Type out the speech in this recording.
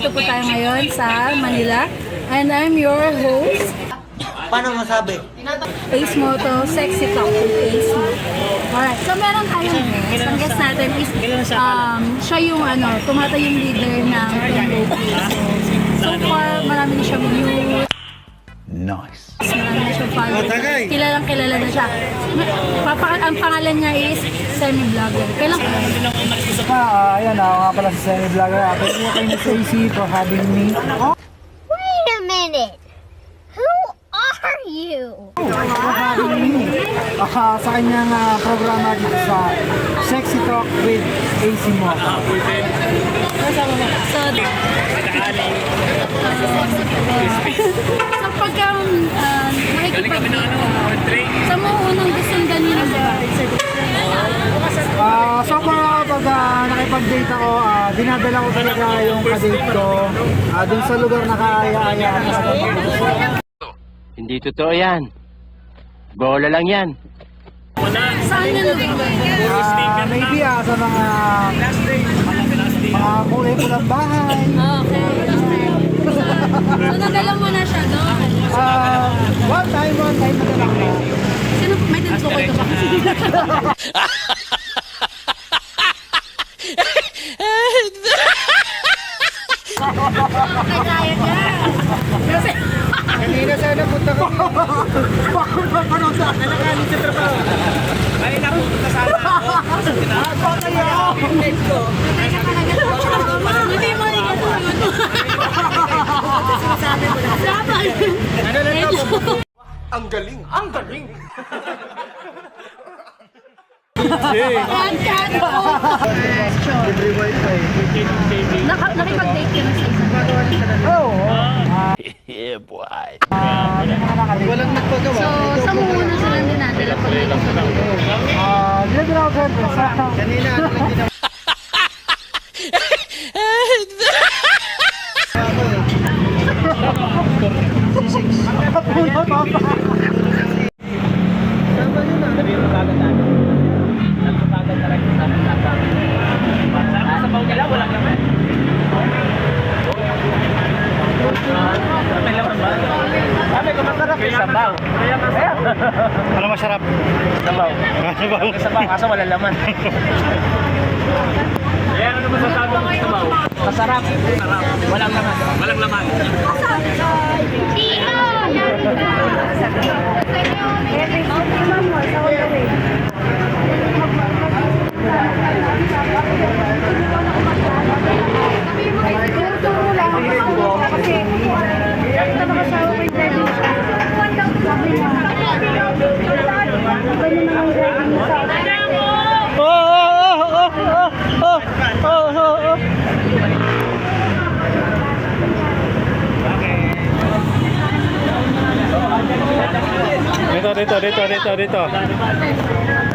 nandito po tayo ngayon sa Manila. And I'm your host, Paano masabi? Ace Moto, Sexy Talk with Ace Moto. Alright, so meron tayong guest. Ang guest natin is, um, siya yung ano, tumata yung leader ng Team So, so far, marami na siyang views. Nice. Marami na siyang followers. Kilalang kilala na siya. Papa, ang pangalan niya is semi-vlogger. Kailan Ah, ayan ako nga pala sa Semi Vlogger. Uh, thank you kay Miss AC for having me. Wait a minute. Who are you? For having me ah, sa kanyang ah, programa dito sa Sexy Talk with AC mo. So, sa pagka uh, nakikipag sa mo unang gustong ganyan ba? Ah, so far pag ah, nakipag-date ako, ah, dinadala ko talaga yung kadate ko ah, dun sa lugar na kaya-aya. Hindi totoo yan. Bola lang yan. Saan yung lugar? Ah, maybe ah, sa mga mga kulay pulang bahay. Okay. So, nadala mo na siya doon. Ah, one time, one time na lang na. Sino, may tinutukoy ka ba? Kaya niya. Kasi, Kanina sana punta ko. Bakit ba parang sa akin nakalit sa trabaho? Ay, napunta sana ako. Bakit ako? hindi mo rin ito. Sabi mo na. Dapat. Ano lang ako? Yan, yan. Libre wifi. Naka- Nakipag-date ka na sa isa. Oo. Ah, Yeah, boy. ah. Walang nagpagawa. So, sa muna sila din natin. Pag may Ah, dinadala ko sa... Kanina, ano lang din Ano masarap? Sabaw. Sabaw. Sabaw, kaso wala laman. Ayan, ano masasabi mo sa sabaw? Masarap. Masarap. Walang laman. Walang laman. Dito, dito, dito, dito, dito.